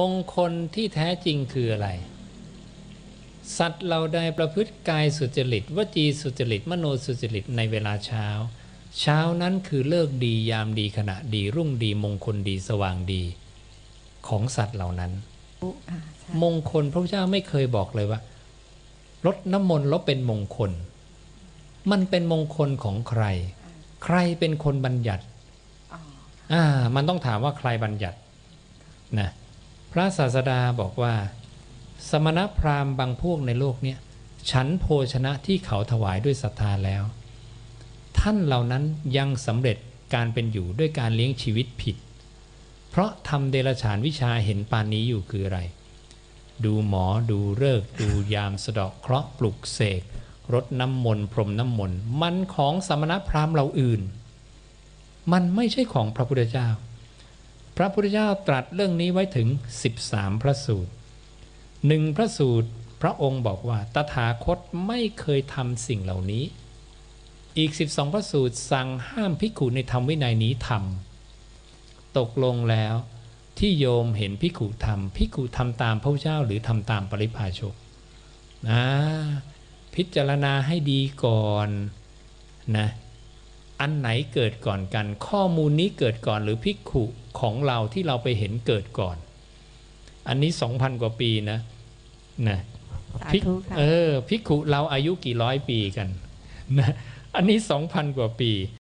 มงคลที่แท้จริงคืออะไร สัตว์เราได้ประพฤติกายสุจริตวจีสุจริตมโนสุจริตในเวลาเช้า เช้านั้นคือเลิกดียามดีขณะดีรุ่งดีมงคลดีสว่างดี ของสัตว์เหล่านั้นอ่าใช่มงคลพระพุทธเจ้าไม่เคยบอกเลยว่ารดน้ำมนต์แล้วเป็นมงคล มันเป็นมงคลของใคร ใครเป็นคนบัญญัติอ๋ออ่ามันต้องถามว่าใครบัญญัตินะ พระศาสดาบอกว่า สมณพราหมณ์บางพวกในโลกเนี้ยฉันโภชนะที่เขาถวายด้วยศรัทธาแล้ว ท่านเหล่านั้นยังสำเร็จการเป็นอยู่ด้วยการเลี้ยงชีวิตผิด เพราะทำเดรฉานวิชาเห็นปานนี้อยู่คืออะไร ดูหมอดูเลิกษ์ดูยามสะดาะเคราะห์ปลุกเสกรดน้ำมนต์พรมน้ำมนต์มันของสมณพราหมณ์เราอื่น มันไม่ใช่ของพระพุทธเจ้า พระพุทธเจ้าตรัสเรื่องนี้ไว้ถึง 13 พระสูตรหนึ่งพระสูตรพระองค์บอกว่าตถาคตไม่เคยทำสิ่งเหล่านี้ อีก 12 พระสูตรสั่งห้ามภิกขุในธรรมวินัยนี้ทำตกลงแล้วที่โยมเห็นภิกขุทำภิกขุทำตามพระเจ้าหรือทำตามปริพาชกนะพิจารณาให้ดีก่อนนะ อันไหนเกิดก่อนกัน ข้อมูลนี้เกิดก่อนหรือภิกขุของเราที่เราไปเห็นเกิดก่อน อันนี้สองพันกว่าปีนะนะสาภิกธุค่ะเออภิกขุเราอายุกี่ร้อยปีกันนะอันนี้สองพันกว่าปี